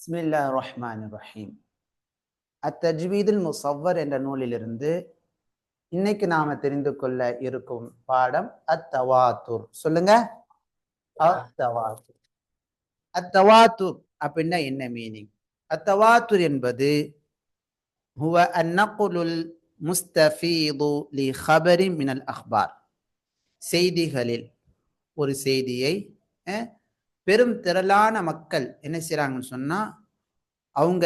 பிஸ்மில்லா ரஹ்மான் ரஹீம் அத்தஜ்வீதுல் முசவ்வர் என்ற நூலிலிருந்து இன்னைக்கு நாம தெரிந்து கொள்ள இருக்கும் பாடம் அத்தவாத்தூர். சொல்லுங்க. அத்தவாத்தூர். அத்தவாத்தூர் அப்படின்னா என்ன மீனிங் அத்தவாத்தூர் என்பது هو النقل المستفيض லி ஹபரி மினல் அஹ்பார். செய்திகளில் ஒரு செய்தியை பெரும் திரளான மக்கள் என்ன செய்கிறாங்கன்னு சொன்னால் அவங்க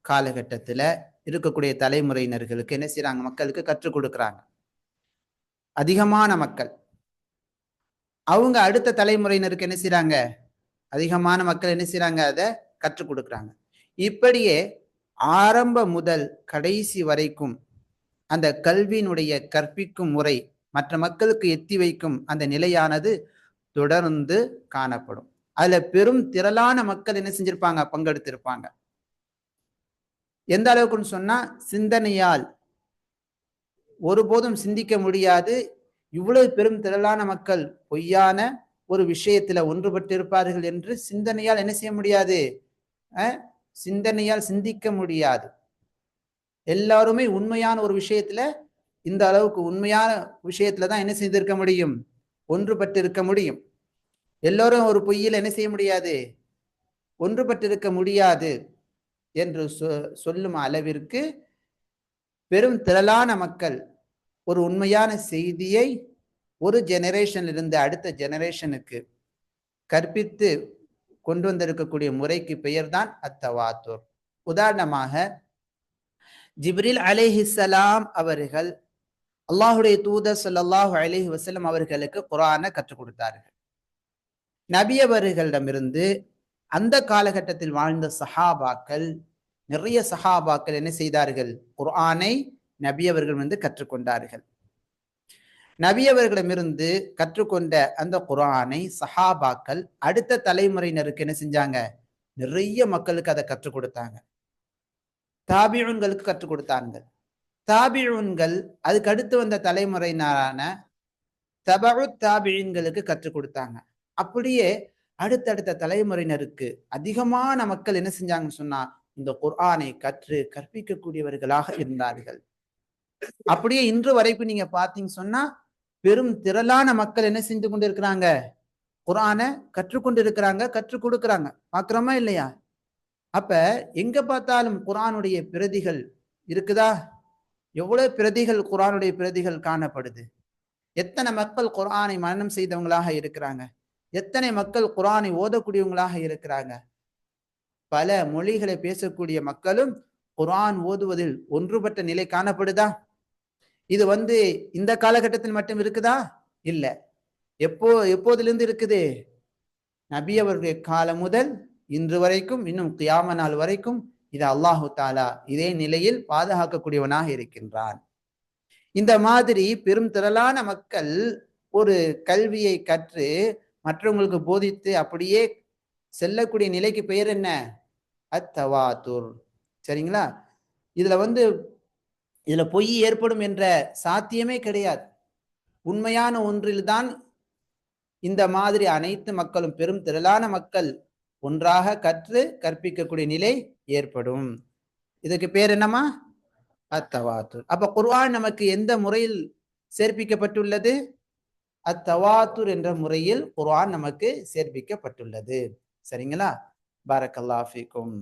காலகட்டத்தில் இருக்கக்கூடிய தலைமுறையினர்களுக்கு என்ன செய்கிறாங்க மக்களுக்கு கற்றுக் கொடுக்குறாங்க. அதிகமான மக்கள். அவங்க அடுத்த தலைமுறையினருக்கு என்ன செய்கிறாங்க அதிகமான மக்கள் என்ன செய்கிறாங்க அதை கற்றுக் கொடுக்குறாங்க. இப்படியே ஆரம்ப முதல் கடைசி வரைக்கும் அந்த கல்வியினுடைய கற்பிக்கும் முறை மற்ற மக்களுக்கு எத்தி வைக்கும் அந்த நிலையானது தொடர்ந்து காணப்படும். அதுல பெரும் திரளான மக்கள் என்ன செஞ்சிருப்பாங்க? பங்கெடுத்திருப்பாங்க. எந்த அளவுக்குன்னு சொன்னா சிந்தனையால். ஒருபோதும் சிந்திக்க முடியாது. இவ்வளவு பெரும் திரளான மக்கள் பொய்யான ஒரு விஷயத்துல ஒன்றுபட்டிருப்பார்கள் என்று சிந்தனையால் என்ன செய்ய முடியாது? சிந்தனையால் சிந்திக்க முடியாது. எல்லாருமே உண்மையான ஒரு விஷயத்துல இந்த அளவுக்கு உண்மையான விஷயத்துல தான் என்ன செய்திருக்க முடியும்? ஒன்றுபட்டிருக்க முடியும். எல்லோரும் ஒரு பொய்யில் என்ன செய்ய முடியாது? ஒன்றுபட்டிருக்க முடியாது என்று சொ- சொல்லும் அளவிற்கு பெரும் திரளான மக்கள் ஒரு உண்மையான செய்தியை ஒரு ஜெனரேஷன்ல இருந்து அடுத்த ஜெனரேஷனுக்கு கற்பித்து கொண்டு வந்திருக்கக்கூடிய முறைக்கு பெயர்தான் அத்தவாத்தூர். உதாரணமாக ஜிப்ரில் அலேஹிசலாம் அவர்கள் அல்லாஹுடைய தூதர் ஸல்லல்லாஹு அலைஹி வசலம் அவர்களுக்கு குரானை கற்றுக் கொடுத்தார்கள். நபியவர்களிடமிருந்து அந்த காலகட்டத்தில் வாழ்ந்த சஹாபாக்கள் நிறைய சஹாபாக்கள் என்ன செய்தார்கள்? குர்ஆனை நபியவர்கள் வந்து கற்றுக்கொண்டார்கள். நபியவர்களிடமிருந்து கற்றுக்கொண்ட அந்த குரானை சஹாபாக்கள் அடுத்த தலைமுறையினருக்கு என்ன செஞ்சாங்க? நிறைய மக்களுக்கு அதை கற்றுக் கொடுத்தாங்க. தாபியூன்களுக்கு கற்றுக் கொடுத்தாங்க. தாபியூன்கள் அதுக்கு அடுத்து வந்த தலைமுறையினரான தபு தாபியன்களுக்கு கற்றுக் கொடுத்தாங்க. அப்படியே அடுத்தடுத்த தலைமுறையினருக்கு அதிகமான மக்கள் என்ன செஞ்சாங்கன்னு சொன்னா இந்த குர்ஆனை கற்று கற்பிக்கக்கூடியவர்களாக இருந்தார்கள். அப்படியே இன்று வரைக்கும் நீங்க பாத்தீங்க சொன்னா பெரும் திரளான மக்கள் என்ன செஞ்சு கொண்டு இருக்கிறாங்க குரானை கற்றுக்கொண்டு இருக்கிறாங்க கற்றுக் கொடுக்குறாங்க. பாக்குறோமா இல்லையா? அப்ப எங்க பார்த்தாலும் குரானுடைய பிரதிகள் இருக்குதா? எவ்வளவு பிரதிகள் குரானுடைய பிரதிகள் காணப்படுது? எத்தனை மக்கள் குரானை மரணம் செய்தவங்களாக இருக்கிறாங்க? எத்தனை மக்கள் குரானை ஓதக்கூடியவங்களாக இருக்கிறாங்க? பல மொழிகளை பேசக்கூடிய மக்களும் குரான் ஓதுவதில் ஒன்றுபட்ட நிலை காணப்படுதா? இது வந்து இந்த காலகட்டத்தில் மட்டும் இருக்குதா? இல்ல. எப்போ எப்போதிலிருந்து இருக்குது? நபி அவருடைய காலம் முதல் இன்று வரைக்கும் இன்னும் கியாம நாள் வரைக்கும் இது அல்லாஹு தாலா இதே நிலையில் பாதுகாக்கக்கூடியவனாக இருக்கின்றான். இந்த மாதிரி பெரும் திரளான மக்கள் ஒரு கல்வியை கற்று மற்றவங்களுக்கு போதித்து அப்படியே செல்லக்கூடிய நிலைக்கு பெயர் என்ன? அத்தவாத்துர். சரிங்களா? இதுல வந்து இதுல பொய் ஏற்படும் என்ற சாத்தியமே கிடையாது. உண்மையான ஒன்றில்தான் இந்த மாதிரி அனைத்து மக்களும் பெரும் திரளான மக்கள் ஒன்றாக கற்று கற்பிக்கக்கூடிய நிலை ஏற்படும். இதுக்கு பேர் என்னமா அத்தவாத்துர். அப்ப குர்ஆன் நமக்கு எந்த முறையில் சேர்ப்பிக்கப்பட்டுள்ளது? அத்தவாத்துர் என்ற முறையில் குர்ஆன் நமக்கு சேர்ப்பிக்கப்பட்டுள்ளது. சரிங்களா? பாரக்கல்லாஃபிக்கும்